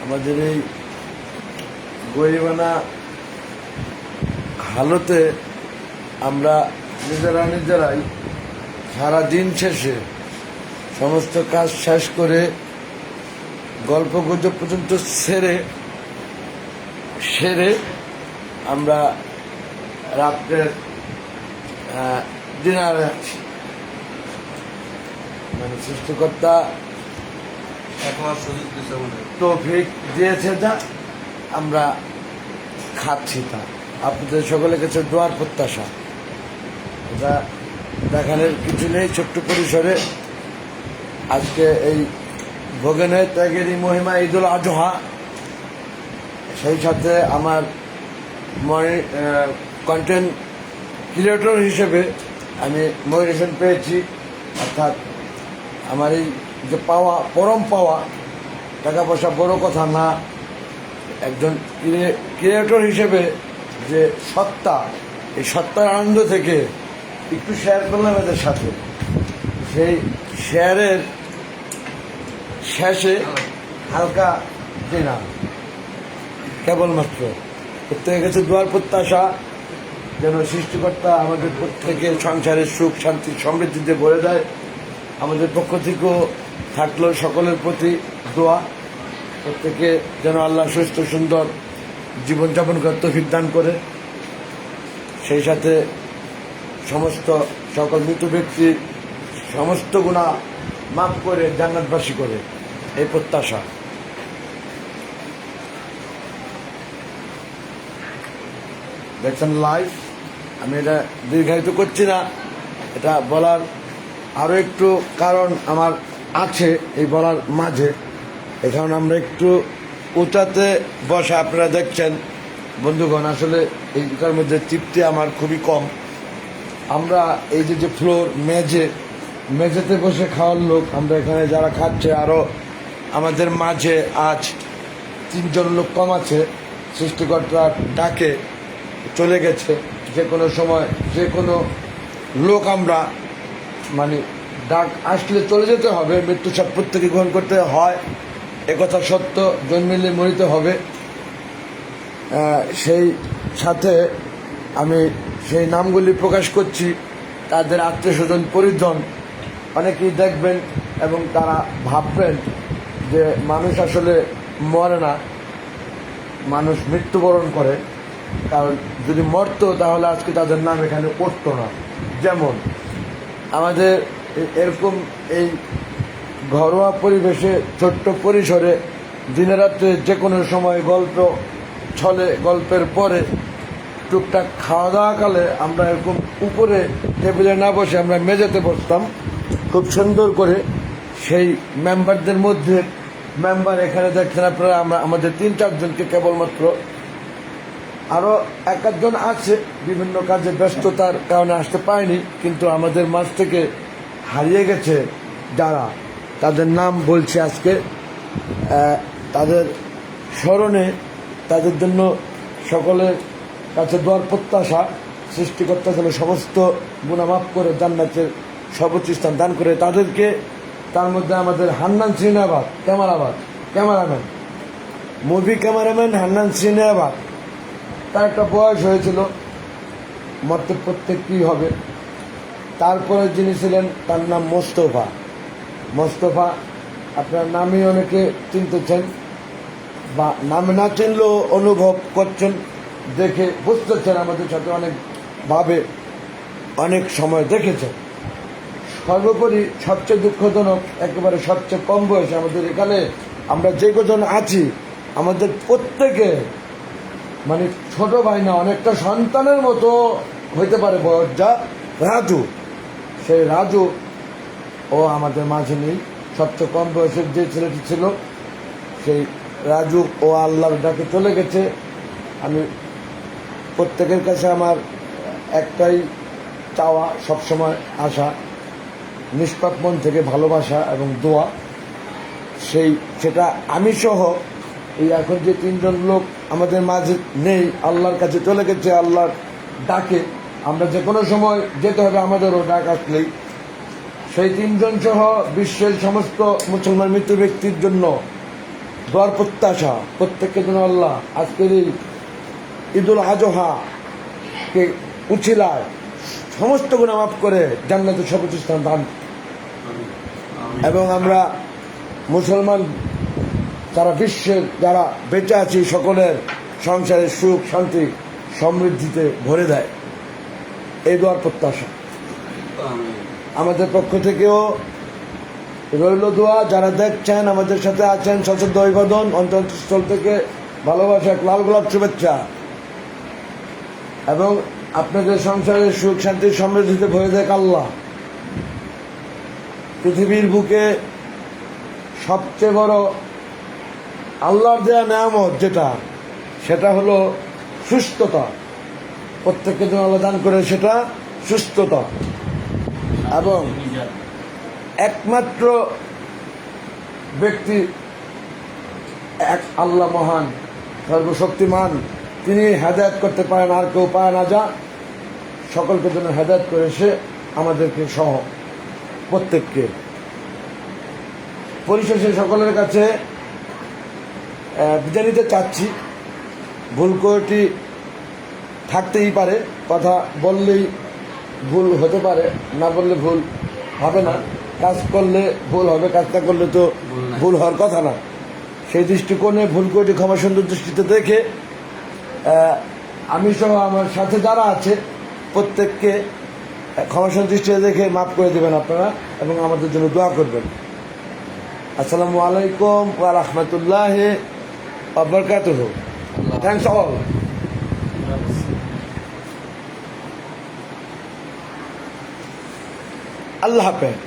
আমাদের এই গরিবানা হালতে আমরা নিজেরা নিজেরাই সারা দিন শেষে সমস্ত কাজ শেষ করে গল্প গুজব পর্যন্ত সেরে সেরে আমরা রাত্রের ডিনারে আছি মানে সৃষ্টিকর্তা তৌফিক দিয়েছে যা আমরা খাচ্ছি তা। আপনাদের সকলের কাছে দোয়ার প্রত্যাশা। এটা দেখানোর কিছু নেই ছোট্ট পরিসরে। আজকে এই ভোগেনের ত্যাগেরই মহিমা ঈদুল আজহা। সেই সাথে আমার কন্টেন্ট ক্রিয়েটর হিসেবে আমি মোটিভেশন পেয়েছি অর্থাৎ আমার এই যে পাওয়া, পরম পাওয়া টাকা পয়সা বড় কথা না, একজন ক্রিয়েটর হিসেবে যে সত্তা, এই সত্তার আনন্দ থেকে একটু শেয়ার করলাম এদের সাথে। সেই শেয়ারের শেষে হালকা ডিনার কেবলমাত্র প্রত্যেকের কাছে দোয়ার প্রত্যাশা, যেন সৃষ্টিকর্তা আমাদের প্রত্যেকের সংসারের সুখ, শান্তি, সমৃদ্ধিতে ভরে দেয়। আমাদের পক্ষ থেকেও থাকল সকলের প্রতি দোয়া। প্রত্যেকে যেন আল্লাহ সুস্থ, সুন্দর জীবনযাপন করতে দান করে। সেই সাথে সমস্ত সকল মৃত ব্যক্তির সমস্ত গুণা মাফ করে জান্নাতবাসী করে, এই প্রত্যাশা। দেখছেন লাইফ আমি এটা দীর্ঘায়িত করছি না, এটা বলার আরও একটু কারণ আমার আছে এই বলার মাঝে। এখন আমরা একটু উঁচাতে বসে আপনারা দেখছেন। বন্ধুগণ, আসলে এইটার মধ্যে তৃপ্তি আমার খুবই কম। আমরা এই যে যে ফ্লোর, মেঝে, মেঝেতে বসে খাওয়ার লোক, আমরা এখানে যারা খাচ্ছে আরও আমাদের মাঝে আজ তিনজন লোক কম আছে। সৃষ্টিকর্তার ডাকে চলে গেছে। যে কোনো সময় যে কোনো লোক আমরা মানে ডাক আসলে চলে যেতে হবে, মৃত্যু সব প্রত্যেকে গ্রহণ করতে হয়। একথা সত্য, জন্মিলে মরিতে হবে। সেই সাথে আমি সেই নামগুলি প্রকাশ করছি। তাদের আত্মীয় স্বজন পরিজন, অনেকেই দেখবেন এবং তারা ভাববেন যে মানুষ আসলে মরে না, মানুষ মৃত্যুবরণ করে। কারণ যদি মরতো তাহলে আজকে তাদের নাম এখানে উঠতো না। যেমন আমাদের এরকম এই ঘরোয়া পরিবেশে ছোট্ট পরিসরে দিনে রাত্রে যে কোনো সময় গল্প ছলে গল্পের পরে টুকটাক খাওয়া দাওয়া কালে আমরা এরকম উপরে টেবিলে না বসে আমরা মেঝেতে বসতাম। খুব সুন্দর করে সেই মেম্বারদের মধ্যে, মেম্বার এখানে দেখছেন আপনারা, আমরা, আমাদের তিন চারজনকে কেবলমাত্র আরও এক একজন আছে, বিভিন্ন কাজে ব্যস্ততার কারণে আসতে পারেনি, কিন্তু আমাদের মাঝ থেকে হারিয়ে গেছে যারা। তাদের নাম বলছে আজকে। তাদের স্মরণে তাদের জন্য সকলের কাছে দোয়ার প্রত্যাশা, সৃষ্টিকর্তা যেন সমস্ত গুণামাপ করে জান্নাতের সর্বোচ্চ স্থান দান করে তাদেরকে, তার মধ্যে আমাদের Hannan Srinabad ক্যামেরাবাদ cameraman, movie cameraman Hannan Srinabad তার একটা বয়স হয়েছিল প্রত্যেক কী হবে? তারপরে যিনি ছিলেন, তার নাম মোস্তফা। মোস্তফা, আপনার নামই অনেকে চিনতেছেন বা নামে না চিনলেও অনুভব করছেন, দেখে বুঝতেছেন আমাদের সাথে অনেকভাবে অনেক সময় দেখেছেন। সর্বোপরি সবচেয়ে দুঃখজনক, একেবারে সবচেয়ে কম বয়সে আমাদের এখানে আমরা যে কজন আছি, আমাদের প্রত্যেকে মানে ছোট ভাই না, অনেকটা সন্তানের মতো হইতে পারে বয়স, যা রাজু। সেই রাজু, ও আমাদের মাঝে নেই। সবচেয়ে কম বয়সের যে ছেলেটি ছিল, সেই রাজু, ও আল্লাহর ডাকে চলে গেছে। আমি প্রত্যেকের কাছে আমার একটাই চাওয়া, সবসময় আশা, নিষ্পাপ মন থেকে ভালোবাসা এবং দোয়া। সেই, সেটা আমি সহ এই এখন যে তিনজন লোক আমাদের মাঝে নেই আল্লাহর কাছে চলে গেছে আল্লাহর ডাকে আমরা যে কোনো সময় যেতে হবে আমাদেরও ডাক আসলেই। সেই তিনজন সহ বিশ্বের সমস্ত মুসলমান মৃত ব্যক্তির জন্য দোয়ার প্রত্যাশা প্রত্যেকের জন্য আল্লাহ আজকের এই ঈদুল আজহা কে উছিলায় সমস্ত গুণা মাফ করে জান্নাতে সর্বোচ্চ স্থান দান। এবং আমরা মুসলমান সারা বিশ্বের যারা বেঁচে আছি সকলের সংসারের সুখ, শান্তি, সমৃদ্ধিতে ভরে দেয়। এই দোয়ার প্রত্যাশা। আমাদের পক্ষ থেকেও রইল দোয়া। যারা দেখছেন, আমাদের সাথে আছেন সশব্দ অভিবাদন অন্তরস্থল থেকে ভালোবাসা লাল গোলাপ শুভেচ্ছা। এবং আপনাদের সংসারের সুখ, শান্তি, সমৃদ্ধিতে ভরে দেয় আল্লাহ। পৃথিবীর বুকে সবচেয়ে বড় আল্লাহর দেয়া নেয়ামত যেটা, সেটা হলো সুস্থতা। প্রত্যেককে যেন আল্লাহ দান করে, সেটা সুস্থতা। এবং একমাত্র ব্যক্তি, এক আল্লাহ মহান, সর্বশক্তিমান, তিনি হেদায়ত করতে পারেন, আর কেউ পায় না যা, সকলকে যেন হেদায়ত করে সে আমাদেরকে সহ প্রত্যেককে। পরিশেষে সকলের কাছে বিদায় নিতে চাচ্ছি। ভুল করেটি থাকতেই পারে কথা বললেই ভুল হতে পারে না বললে ভুল হবে না। কাজ করলে ভুল হবে কাজটা করলে তো ভুল হওয়ার কথা না। সেই দৃষ্টিকোণে ভুল করেটি ক্ষমা সুন্দর দৃষ্টিতে দেখে আমি সহ আমার সাথে যারা আছে প্রত্যেককে ক্ষমা সুন্দর দৃষ্টিতে দেখে মাফ করে দেবেন আপনারা এবং আমাদের জন্য দোয়া করবেন। আসসালামু আলাইকুম ওয়া রাহমাতুল্লাহ আবরকাতুহ Thanks all. আল্লাহ হাফেজ